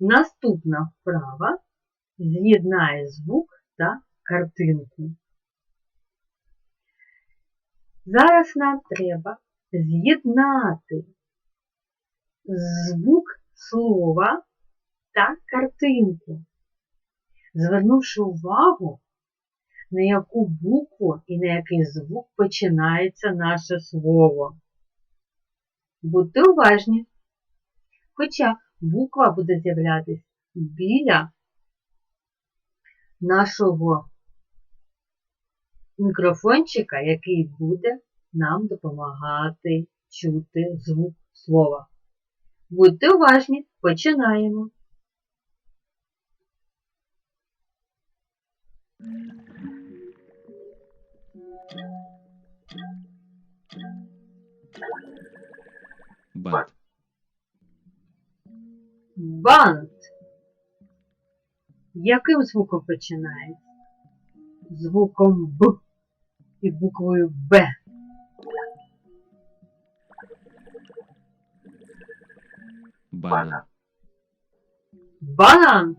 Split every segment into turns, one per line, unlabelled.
Наступна вправа з'єднає звук та картинку. Зараз нам треба з'єднати звук слова та картинку, звернувши увагу, на яку букву і на який звук починається наше слово. Будьте уважні, хоча буква буде з'являтися біля нашого мікрофончика, який буде нам допомагати чути звук слова. Будьте уважні, починаємо.
Бант.
Бант. Яким звуком починається? Звуком Б і буквою Б.
Банан.
Банан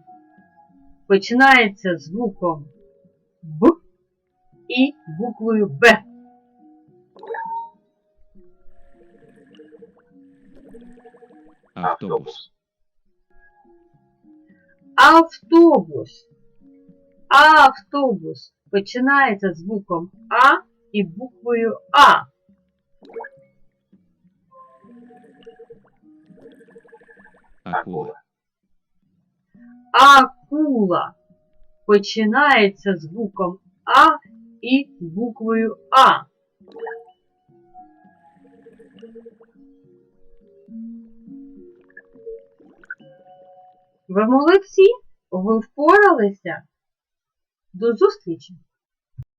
починається звуком Б і буквою Б.
Автобус.
Автобус. Автобус починається звуком А і буквою А.
Акула.
Акула починається звуком А і буквою А. Ви молодці, ви впоралися. До зустрічі!